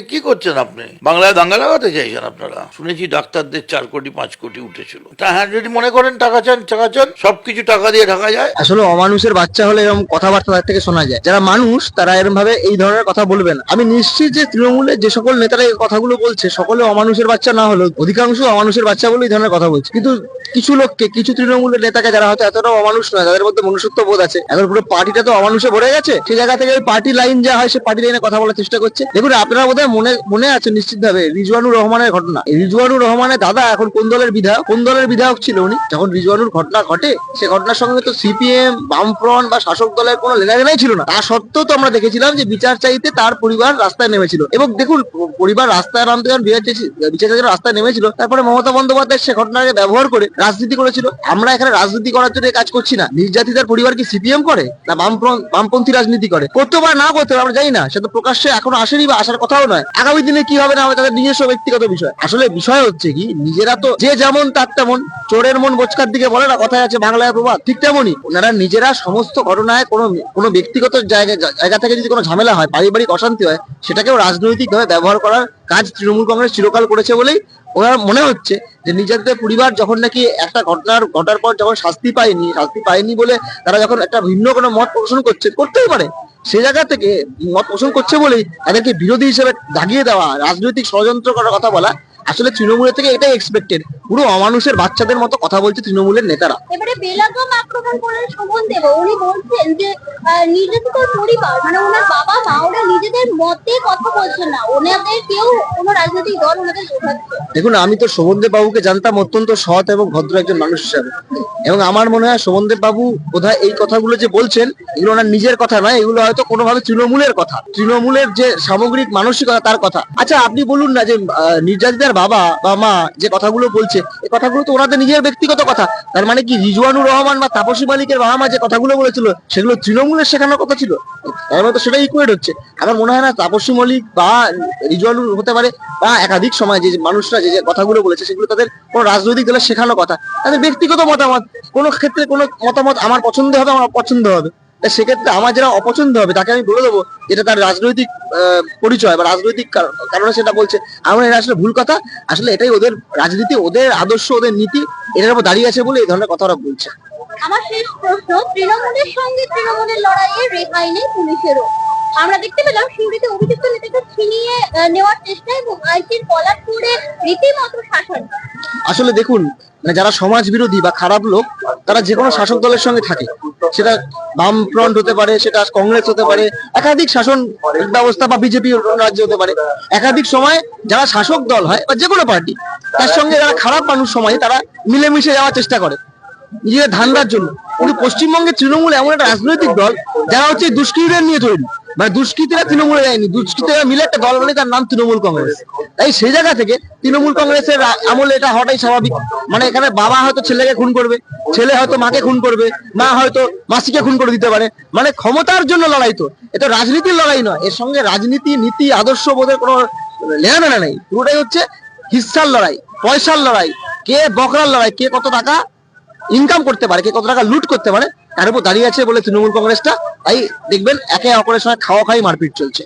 কি করছেন আপনি? বাংলায় দাঙ্গা লাগাতে চাইছেন আপনারা? শুনেছি ডাক্তারদের চার কোটি, পাঁচ কোটি উঠেছিল। তা হ্যাঁ যদি মনে করেন টাকা চান টাকা চান, সবকিছু টাকা দিয়ে ঢাকা যায়। আসলে অমানুষের বাচ্চা হলে এরকম কথাবার্তা তার থেকে শোনা যায়। যারা মানুষ, তারা এরকম ভাবে এই ধরনের কথা বলবে না। আমি নিশ্চিত যে তৃণমূলের যে সকল নেতারা এই কথাগুলো বলছে, সকলে অমানুষের বাচ্চা না হলেও, অধিকাংশ অমানুষের বাচ্চা বলে এই ধরনের কথা বলছে। কিন্তু কিছু লোককে, কিছু তৃণমূলের নেতাকে যারা হয়তো এতটা অমানুষ নয়, তাদের মধ্যে মনুষ্যত্ব বোধ আছে। এখন পুরো পার্টিটা তো অমানুষে ভরে গেছে। সেই জায়গা থেকে পার্টি লাইন যা হয়, সে পার্টি লাইনে কথা বলার চেষ্টা করছে। দেখুন, আপনারা বোধহয় মনে মনে আছে নিশ্চিত ভাবে রিজওয়ানুর রহমানের ঘটনা। রিজওয়ানুর রহমানের দাদা এখন কোন দলের বিধায়ক? কোন দলের বিধায়ক ছিল উনি? যখন রিজওয়ানুর ঘটনা ঘটে, সে ঘটনার সঙ্গে তো সিপিএম, বামফ্রন্ট বা শাসক দলের কোনো লেনাদেনাই ছিল না। তা সত্ত্বেও তো আমরা দেখেছিলাম যে বিচার চাইতে তার পরিবার রাস্তায় নেমেছিল। এবং দেখুন, পরিবার রাস্তায় নামতে যখন বিচার বিচার চাইতে রাস্তায় নেমেছিল, তারপরে মমতা বন্দ্যোপাধ্যায় সে ঘটনাকে ব্যবহার করে রাজনীতি করেছিল। আমরা এখানে রাজনীতি করার জন্য কাজ করছি না। নির্যাতিতার পরিবার কি সিপিএম করে? না বামফ্রন্ট, বামপন্থী রাজনীতি করে? করতে পারে না করতে পারে আমরা জানি না। সে তো প্রকাশ্যে এখনও আসেনি বা আসার কথাও নয়। আগামী দিনে কি হবে না হবে তাদের নিজস্ব ব্যক্তিগত বিষয়। আসলে বিষয় হচ্ছে কি, নিজেরা তো যে যেমন তার তেমন চোরের মন বোচকার দিকে বলে না, কথায় আছে বাংলায় প্রবাদ, ঠিক তেমনই ওনারা নিজেরা সমস্ত ঘটনায় কোনো কোনো ব্যক্তিগত জায়গা জায়গা থেকে যদি কোনো ঝামেলা হয়, পারিবারিক অশান্তি হয়, সেটাকেও রাজনৈতিক ভাবে ব্যবহার করার কাজ তৃণমূল কংগ্রেস চিরকাল করেছে বলেই ওনার মনে হচ্ছে যে নিজেদের পরিবার যখন নাকি একটা ঘটনার, ঘটার পর যখন শাস্তি পায়নি শাস্তি পায়নি বলে তারা যখন একটা ভিন্ন কোনো মত পোষণ করছে করতেই পারে সে জায়গা থেকে মত পোষণ করছে বলেই তাদেরকে বিরোধী হিসেবে দাগিয়ে দেওয়া, রাজনৈতিক ষড়যন্ত্র করার কথা বলা আসলে তৃণমূলের থেকে এটাই এক্সপেক্টেড পুরো অমানুষের বাচ্চাদের মতো কথা বলছে তৃণমূলের নেতারা। এবারে বেলাগম আক্রমণ শোভন দেব উনি বলছেন যে আহ, নির্যাতিত পরিবার মানে ওনার বাবা মা ওরা নিজেদের মতে কথা বলছেন না। ওনাদের কেউ কোনো রাজনৈতিক দল ওনাদের দেখুন আমি তো শোভনদেব বাবুকে জানতাম অত্যন্ত সৎ এবং ভদ্র একজন মানুষ হিসাবে। এবং আমার মনে হয় শোভনদেব বাবু বোধহয় এই কথাগুলো যে বলছেন এগুলো ওনার নিজের কথা নয় এগুলো হয়তো কোনোভাবে তৃণমূলের কথা। তৃণমূলের যে সামগ্রিক মানসিকতা তার কথা। আচ্ছা আপনি বলুন না যে নির্যাতিতার বাবা বা মা যে কথাগুলো বলছে এই কথাগুলো তো ওনাদের নিজের ব্যক্তিগত কথা। তার মানে কি রিজওয়ানুর রহমান বা তাপসী মালিকের বাবা মা যে কথাগুলো বলেছিল, সেগুলো তৃণমূলের শেখানোর কথা ছিল? তার মানে তো সেটাই ইকুয়েট হচ্ছে। আমার মনে হয় না তাপসী মল্লিক বা রিজওয়ানুর হতে পারে, বা একাধিক সময় যে মানুষরা যে যে কথাগুলো বলেছে, সেগুলো তাদের কোনো রাজনৈতিক দলের শেখানো কথা। তাদের ব্যক্তিগত মতামত, কোনো ক্ষেত্রে কোনো মতামত আমার পছন্দ হবে, আমার অপছন্দ হবে। তা সেক্ষেত্রে আমার যারা অপছন্দ হবে তাকে আমি বলে দেবো যেটা তার রাজনৈতিক পরিচয় বা রাজনৈতিক কারণে সেটা বলছে। আমার এটা আসলে ভুল কথা। আসলে এটাই ওদের রাজনীতি ওদের আদর্শ ওদের নীতি এটার উপর দাঁড়িয়ে আছে বলে এই ধরনের কথা ওরা বলছে। আমার শেষ প্রশ্ন তৃণমূলের সঙ্গে তৃণমূলের লড়াইয়ে রেহাই নেই পুলিশেরও। আমরা দেখতে পেলাম সিউড়িতে অভিযুক্ত নেতাকে ছিনিয়ে নেওয়ার চেষ্টা এবং আইসির কলার করে রীতিমতো শাসন। আসলে দেখুন মানে যারা সমাজ বিরোধী বা খারাপ লোক তারা যে কোনো শাসক দলের সঙ্গে থাকে। সেটা বামফ্রন্ট হতে পারে, সেটা কংগ্রেস হতে পারে, একাধিক শাসন ব্যবস্থা বা বিজেপি রাজ্য হতে পারে। একাধিক সময় যারা শাসক দল হয় বা যে কোনো পার্টি, তার সঙ্গে যারা খারাপ মানুষ সময় তারা মিলেমিশে যাওয়ার চেষ্টা করে নিজেদের ধান্দার জন্য। কিন্তু পশ্চিমবঙ্গের তৃণমূল এমন একটা রাজনৈতিক দল, যারা হচ্ছে দুষ্কৃতীদের নিয়ে তৈরি। মানে দুষ্কৃতীরা তৃণমূলে যায়নি। দুষ্কৃতীরা মিলে একটা দল মানে তার নাম তৃণমূল কংগ্রেস। তাই সেই জায়গা থেকে তৃণমূল কংগ্রেসের আমলে এটা হওয়াটাই স্বাভাবিক। মানে এখানে বাবা হয়তো ছেলেকে খুন করবে, ছেলে হয়তো মাকে খুন করবে, মা হয়তো মাসিকে খুন করে দিতে পারে। মানে ক্ষমতার জন্য লড়াই তো। এটা রাজনীতির লড়াই নয়। এর সঙ্গে রাজনীতি, নীতি, আদর্শ বোধের কোনো লেনাদেনা নেই। পুরোটাই হচ্ছে হিস্সার লড়াই, পয়সার লড়াই, কে বকরার লড়াই, কে কত টাকা ইনকাম করতে পারে, কে কত টাকা লুট করতে পারে তার উপর দাঁড়িয়ে আছে বলে তৃণমূল কংগ্রেসটা। তাই দেখবেন, একে অপরের সঙ্গে খাওয়া খাই মারপিট চলছে।